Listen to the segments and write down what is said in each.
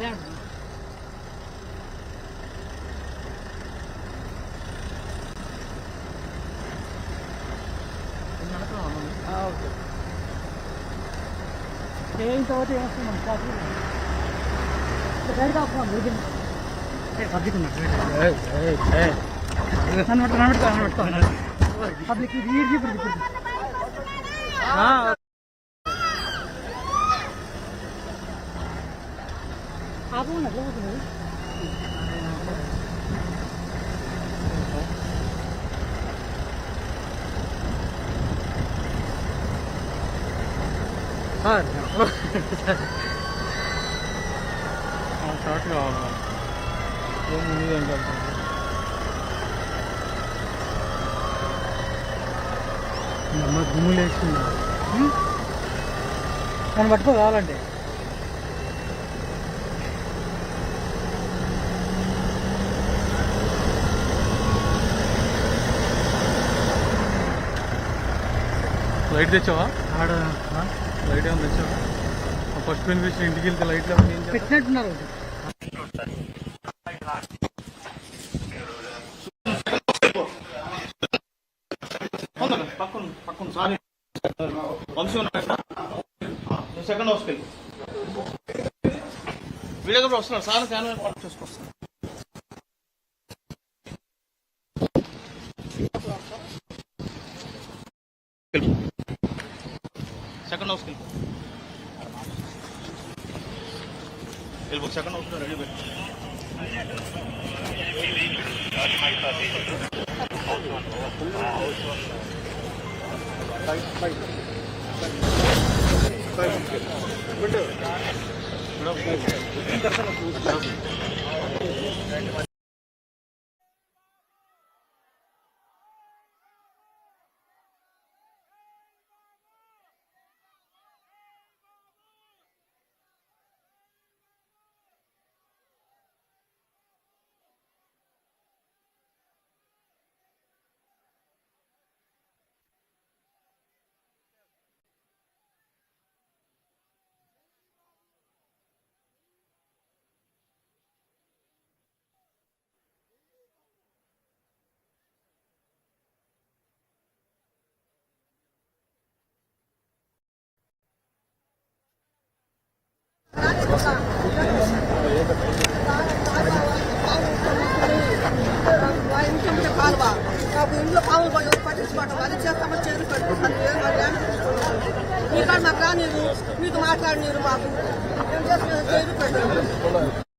అదే అంటున్నా. ఆ, ఓకే ఏం తర్వాత ఏమొస్తుంది మన నన్ను పట్టుకో పబ్లిక్ ఇది ఈడ్చి ఇప్పుడు ఇప్పుడు ఆపు ఉన్నది పోతుంది షార్ట్ కావాలి ఏం ముందు ఏం కాదు అమ్మ గుమ్ములు వేసుకున్నా నన్ను పట్టుకో కావాలంటే లైట్ తెచ్చావా? ఆడ లైట్ ఏమైనా తెచ్చావా? ఫస్ట్ బెనిఫిషియరీ ఇంటికి వెళ్తే లైట్ పెట్టినట్టున్నారు. పక్కన పక్కన సారీ. వంశీ ఉన్నాడు సెకండ్. హౌస్కి వెళ్ళి వీడియోగ్రాఫర్ వస్తున్నారు సార్ చూసుకొస్తాను సెకండ్ హౌస్కి వెళ్ళి వెళ్ళిపో సెకండ్ హౌస్ రెడీ పెట్టి ఇంట్లో కాలువ నాకు ఇంట్లో పాములు పట్టించుకోవటం అది చేస్తామని చేతులు పెట్టుకుంటాను మీ మాకు రానిరు మీకు మాట్లాడినీరు మాకు. మేము చేసిన చేతులు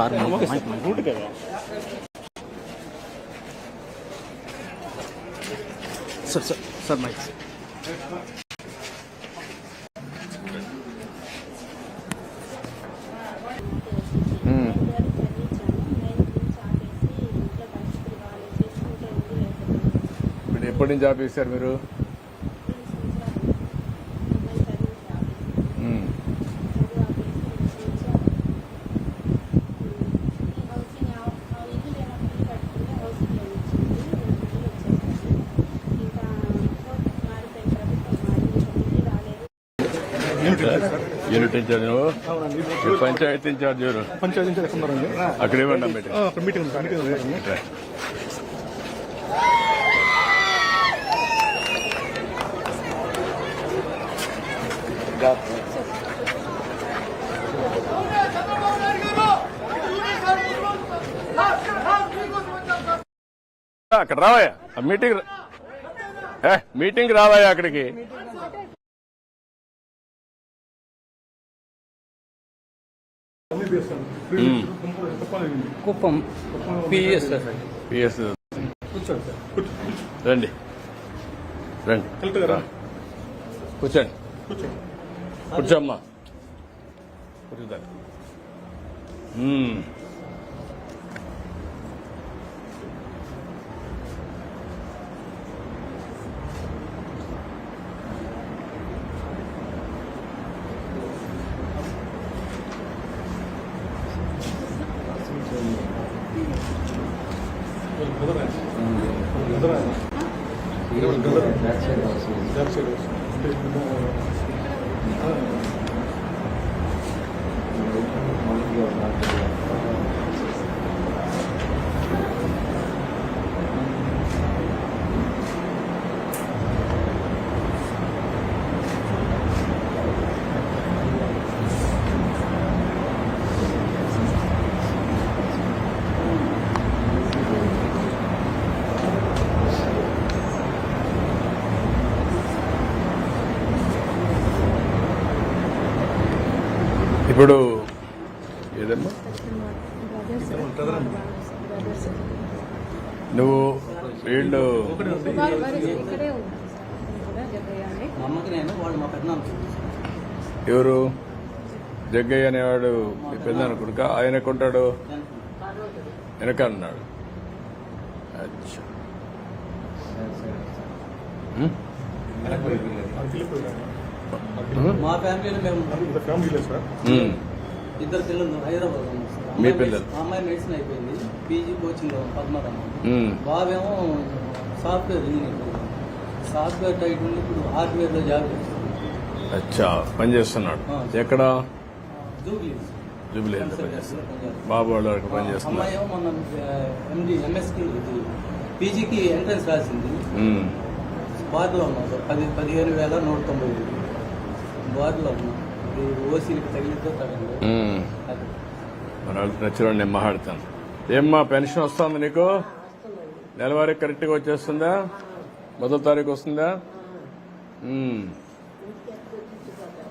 పెట్టాము రూట్ కదా? Sir sir sir mike. ఇప్పుడు ఎప్పటి నుంచి ఆపేశారు మీరు? పంచాయతీ ఇన్ఛార్జ్ ఎవరు? పంచాయతీ ఎక్కడ ఉన్నారండి అక్కడ ఏమన్నా పెట్టి అక్కడ మీటింగ్ ఉంది మీటింగ్ ఉంది. అక్కడ రావయ్యా. మీటింగ్ మీటింగ్ రావయ్యా అక్కడికి. కుప్పం పిఎస్ పిఎస్ రండి రండి. కూర్చోండి కూర్చోమ్మా కూర్చుదా ఇప్పుడు ఏదమ్మా నువ్వు వీళ్ళు మా అమ్మకి నేను వాళ్ళు మా పెద్దనాన్న ఎవరు? జగ్గయ్య అనేవాడు మీ పెద్ద కొడుక? ఆయన కొంటాడు వెనక అన్నాడు అచ్చా? మా ఫ్యామిలీలో మేము హ్మ్. ఇద్దరు పిల్లలు హైదరాబాద్. మీ అమ్మాయి పిల్లలు? అమ్మాయి మెడిసిన్ అయిపోయింది. PG coaching Padmanabham. బాబేమో software engineer. Software tight ఉండి ఇప్పుడు హార్డ్వేర్లో జాబ్ చేస్తుంది అచ్చా పని చేస్తున్నాడు ఎక్కడ? జూబ్లీ బాబు వాళ్ళ వరకు పని చేస్తున్నాడు అమ్మాయి ఏమో మొన్న ఎండి ఎంఎస్కి పీజీకి ఎంట్రన్స్ రాసింది. బార్లో ఉన్నాం సార్. పది పదిహేను వేల నూట తొంభై ఐదు. బార్లో ఉన్నాం. ఓసీలకి తగిలితే తగండి మన వాళ్ళకి నచ్చిన నేను మాట్లాడతాను. ఏమ్మా పెన్షన్ వస్తుంది నీకు? నెలవారీ కరెక్ట్గా వచ్చేస్తుందా? మొదటి తారీఖు వస్తుందా.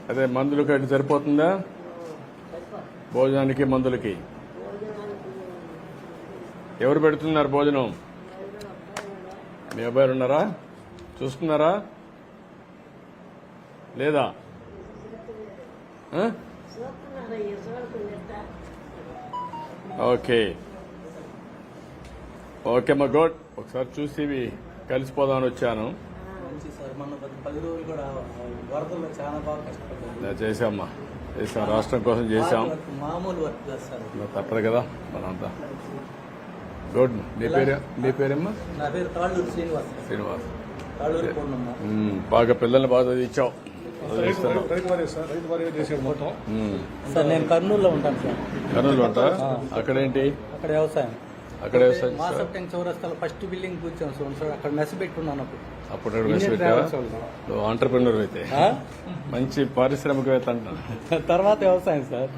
అదే మందులు కట్టి సరిపోతుందా? భోజనానికి మందులకి. ఎవరు పెడుతున్నారు భోజనం? మీ అబ్బాయిలు ఉన్నారా? చూస్తున్నారా? లేదా? ఓకే. ఓకే మా గుడ్. ఒకసారి చూసి ఇవి కలిసిపోదామని వచ్చాను. మంచి సార్ మొన్న పది పది రోజులు కూడా వరదల్లో చాలా బాగా కష్టపడ్డారు. ఇలా చేసామ్మా చేసాం రాష్ట్రం కోసం చేసాం మామూలు వర్క్ కాదు సార్ ఇలా తప్పదు కదా మనంతా. గుడ్. నీ పేరు నీ పేరేమ్మా? నా పేరు తాళ్ళూరు శ్రీనివాస్. శ్రీనివాస్. తాళ్ళూరు పూర్ణమ్మ. ఉమ్, బాగా పిల్లల్ని బాగా చదివించావు. సార్ నేను కర్నూలులో ఉంటాను సార్. కర్నూలు అంట అక్కడేంటి? అక్కడ వ్యవసాయం. అక్కడే? మాసప్ చౌరస్తాలో ఫస్ట్ బిల్డింగ్ కూర్చొని చూడండి సార్ అక్కడ మెస్ పెట్టున్నాను అప్పుడు. అప్పుడు అక్కడ వేసి పెట్టావా? ఆంటర్ప్రినర్ అయితే. మంచి పారిశ్రామికవేత్త అంటాను. తర్వాత వ్యవసాయం సార్.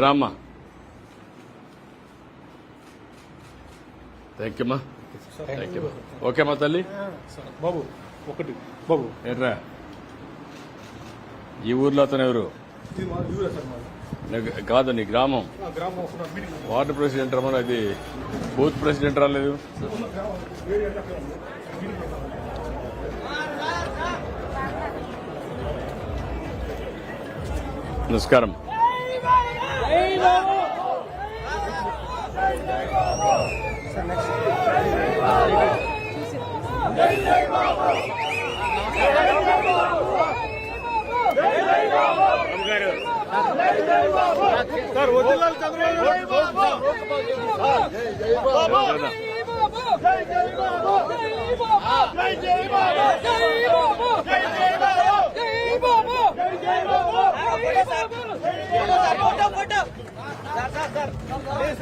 డ్రామా థ్యాంక్ యూ మా థ్యాంక్ యూ ఓకే మా తల్లి. సార్ బాబు ఒకటి. బాబు. ఏంట్రా? ఈ ఊర్లో అతను ఎవరు? కాదు నీ గ్రామం. వార్డు ప్రెసిడెంట్ రమ్మని అది బూత్ ప్రెసిడెంట్ రాలేదు. నమస్కారం. వదిలాలి చంద్రబాబు కదా.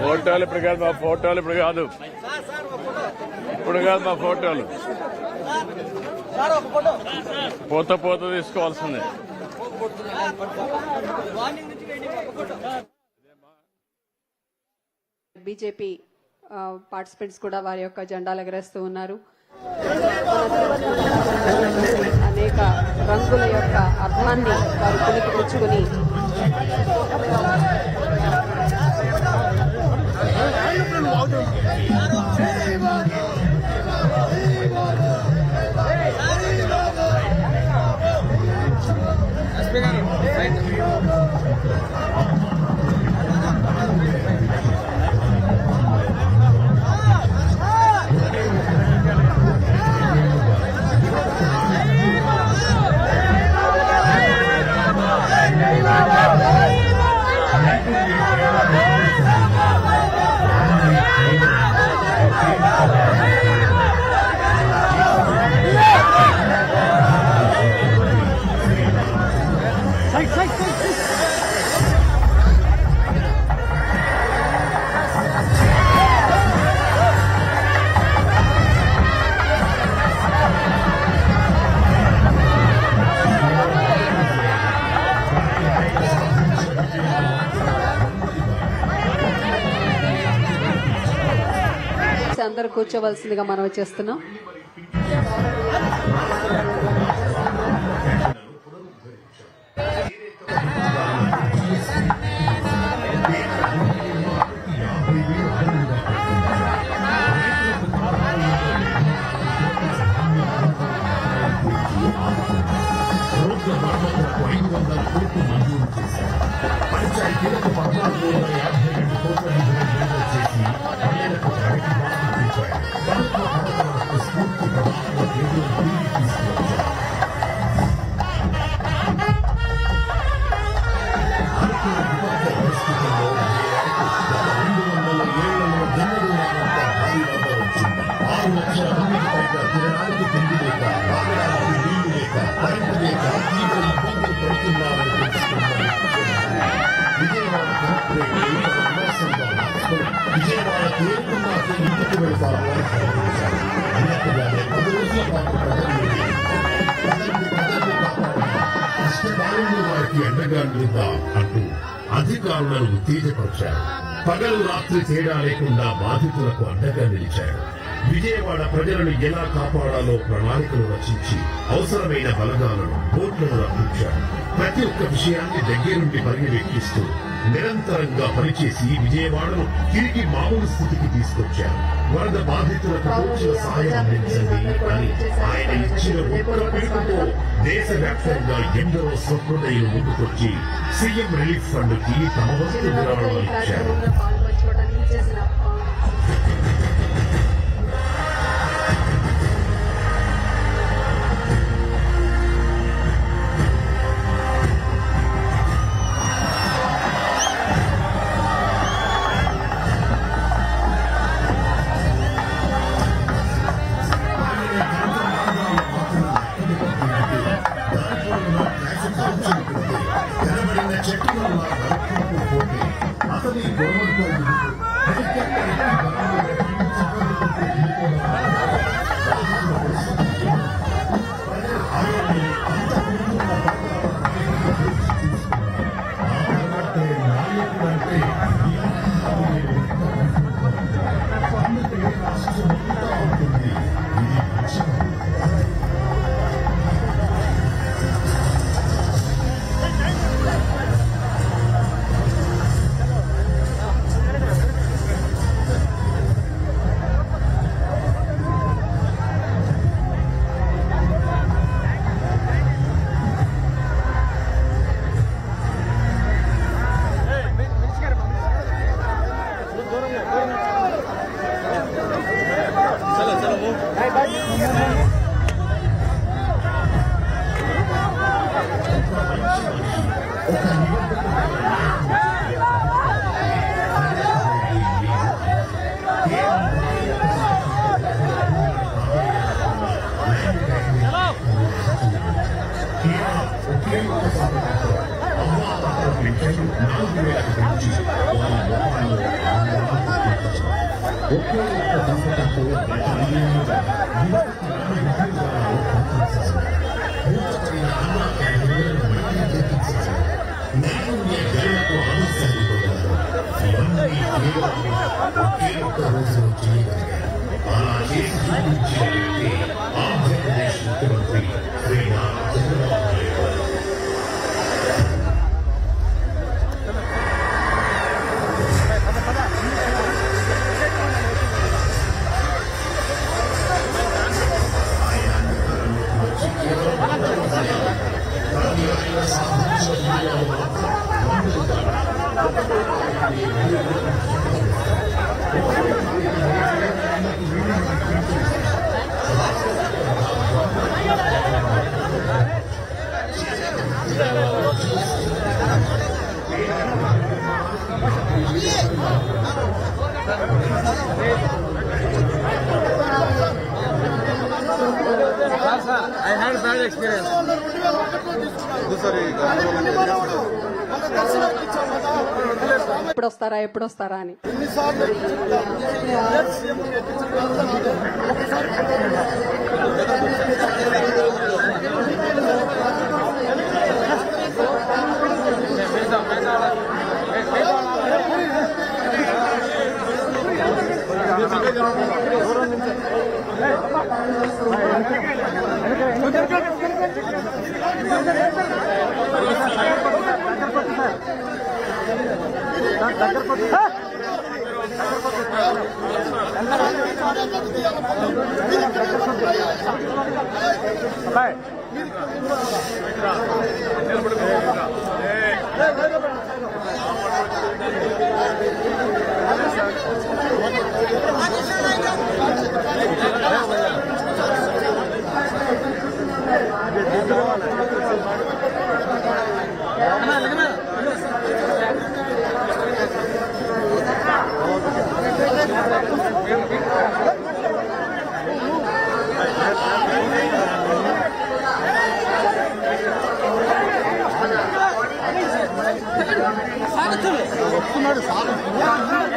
ఫోటోలు ఇప్పుడు కాదు మా ఫోటోలు ఇప్పుడు కాదు. ఇప్పుడు కాదు మా ఫోటోలు. పోత పోత తీసుకోవాల్సిందే. బీజేపీ పార్టిసిపెంట్స్ కూడా వారి యొక్క జెండాలు ఎగరేస్తూ ఉన్నారు. అనేక రంగుల యొక్క అర్థాన్ని వారు పుణికిపుచ్చుకుని అందరూ కూర్చోవలసిందిగా మనం చేస్తున్నాం. విజయవాడ ఇంటికి అన్నట్టుగానే పది రోజుల పాటు ప్రజల్ని ప్రజల్ని కష్టకాలంలో వారికి అండగా నిలుద్దా అంటూ అధికారులను ఉత్తేజపరిచారు పగలు రాత్రి తేడా లేకుండా బాధితులకు అండగా నిలిచారు విజయవాడ ప్రజలను ఎలా కాపాడాలో ప్రణాళికలు రచించి అవసరమైన బలగాలను బోట్లను రప్పించారు ప్రతి ఒక్క విషయాన్ని దగ్గరుండి పర్యవేక్షిస్తూ నిరంతరంగా పనిచేసి విజయవాడను తిరిగి మామూలు స్థితికి తీసుకొచ్చారు. వరద బాధితుల తోచిన సాయం అందించండి అని ఆయన ఇచ్చిన ఉత్తర పిలుపుతో దేశవ్యాప్తంగా ఎందరో స్వహృదయులు ముందుకొచ్చి సీఎం రిలీఫ్ ఫండ్కి తమ వంతు విరాళాలు ఇచ్చారు. bye. చేసి చూపించిన వ్యక్తి ఆంధ్రప్రదేశ్ ముఖ్యమంత్రి శ్రీ Had bad experience. ఎప్పుడు వస్తారా ఎప్పుడు వస్తారా అని దూరం తెలియజేస్తూ ఉన్నారు వారికి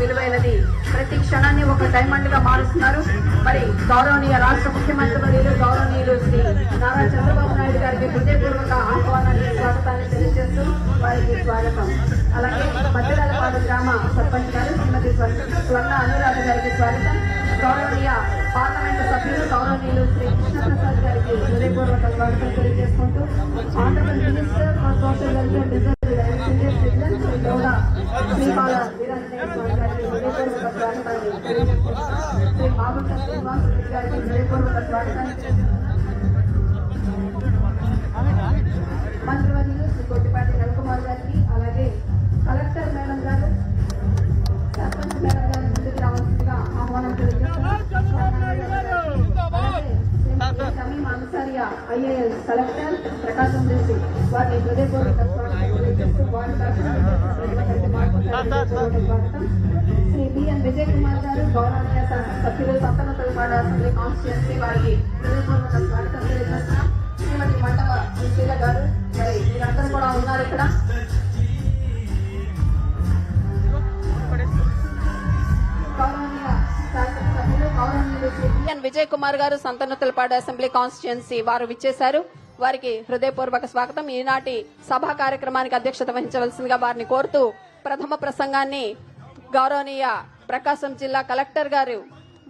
విలువైనది. ప్రతి క్షణాన్ని ఒక డైమండ్గా మారుస్తున్నారు. మరి గౌరవనీయ రాష్ట్ర ముఖ్యమంత్రి మరియు గౌరవనీయులు శ్రీ నారా చంద్రబాబు నాయుడు గారికి హృదయపూర్వక ఆహ్వానాన్ని స్వాగతాన్ని తెలియజేస్తూ వారికి స్వాగతం. అలాగే మధ్యరాలపాడు గ్రామ సర్పంచ్ గారు శ్రీమతి స్వర్ణ అనురాధ గారికి స్వాగతం. గౌరవనీయ పార్లమెంటు సభ్యులు గౌరవనీయులు శ్రీ కృష్ణప్రసాద్ గారికి హృదయపూర్వక స్వాగతం తెలియజేసుకుంటూ Andhra Pradesh minister for social welfare design Sripala Veeranjaneya Swamy గారికి హృదయపూర్వక స్వాగతాన్ని తెలియజేసుకుంటూ శ్రీ మాగుంట శ్రీనివాస్ రెడ్డి గారికి హృదయపూర్వక స్వాగతాన్ని మంత్రివర్యులు శ్రీ కొట్టిపాటి రవికుమార్ గారికి అలాగే కలెక్టర్ మేడం గారు సర్పంచ్ మేడం ముందుకు రావాల్సిందిగా ఆహ్వానం తెలియజేస్తున్నాం ఐఏఎస్ కలెక్టర్ ప్రకాశం చేసి వారిని హృదయపూర్వక స్వాగతం తెలియజేస్తూ వారి తరఫున స్వాగతం బిఎన్ విజయ్ కుమార్ గారు గౌరవనీయ సభ్యులు సంతనతలపాడు అసెంబ్లీ కాన్స్టిట్యున్సీ వారికి హృదయపూర్వక స్వాగతం తెలియజేస్తున్నాం. శ్రీమతి మండవ సుశీల గారు మరి మీరందరూ కూడా ఉన్నారు ఇక్కడ. బిఎన్ విజయ్ కుమార్ గారు సంతనతలపాడు అసెంబ్లీ కాన్స్టిట్యున్సీ వారు విచ్చేశారు. వారికి హృదయపూర్వక స్వాగతం. ఈనాటి సభా కార్యక్రమానికి అధ్యక్షత వహించవలసిందిగా వారిని కోరుతూ ప్రథమ ప్రసంగాన్ని గౌరవనీయ ప్రకాశం జిల్లా కలెక్టర్ గారు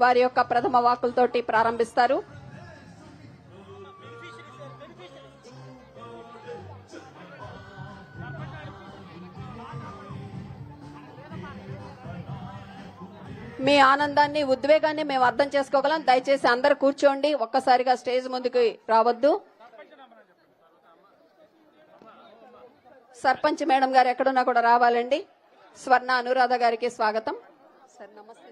వారి యొక్క ప్రథమ వాకులతోటి ప్రారంభిస్తారు. మీ ఆనందాన్ని ఉద్వేగాన్ని మేము అర్థం చేసుకోగలం. దయచేసి అందరు కూర్చోండి. ఒక్కసారిగా స్టేజ్ ముందుకు రావద్దు. సర్పంచ్ మేడం గారు ఎక్కడున్నా కూడా రావాలండి. స్వర్ణ అనురాధ గారికి స్వాగతం. సార్ నమస్తే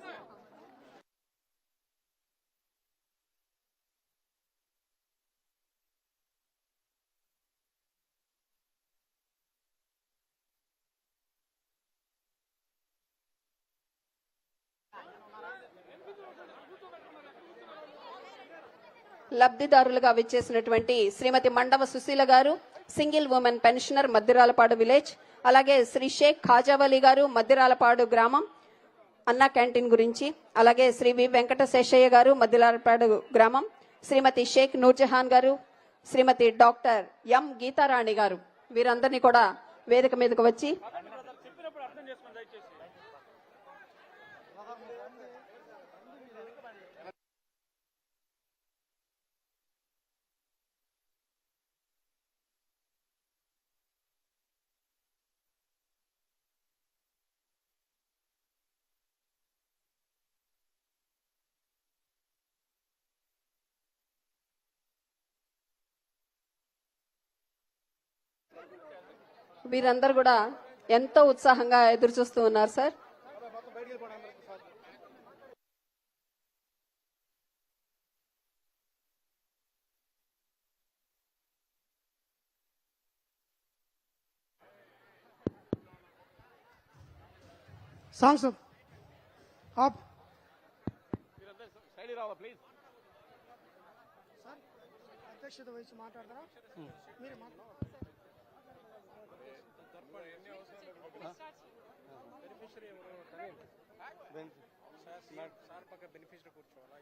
లబ్ధిదారులుగా విచ్చేసినటువంటి Shrimati Mandava Susheela garu single women pensioner Maddiralapadu village అలాగే శ్రీ షేక్ ఖాజావలి గారు మద్దిరాలపాడు గ్రామం అన్న క్యాంటీన్ గురించి అలాగే శ్రీ వి వెంకట శేషయ్య గారు మద్దిరాలపాడు గ్రామం శ్రీమతి షేక్ నూర్జహాన్ గారు శ్రీమతి డాక్టర్ ఎం గీతారాణి గారు. వీరందరినీ కూడా వేదిక మీదకు వచ్చి వీరందరూ కూడా ఎంతో ఉత్సాహంగా ఎదురు చూస్తూ ఉన్నారు సార్. సాంగ్స్ ఆప్. అధ్యక్షత వహించి మాట్లాడతారా? మీరే మాట్లాడారు బెనిఫిషరీ సార్ బెనిఫిషరీ కూర్చోవాలా?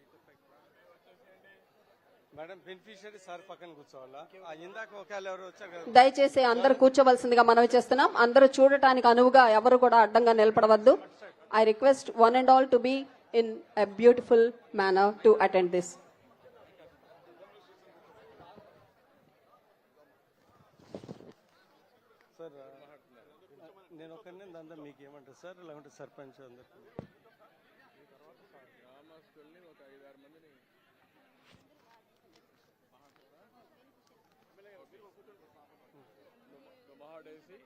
మేడం సార్ పక్కన కూర్చోవాలా? ఇందాక ఒకవేళ ఎవరు దయచేసి అందరు కూర్చోవలసిందిగా మనవి చేస్తున్నాం. అందరూ చూడటానికి అనువుగా ఎవరు కూడా అడ్డంగా నిలబడవద్దు. I request one and all to be in a beautiful manner to attend this ఒకరిని దాంతో మీకు ఏమంటారు సార్ లేకుంటే సర్పంచ్ మందిని మహాడేసి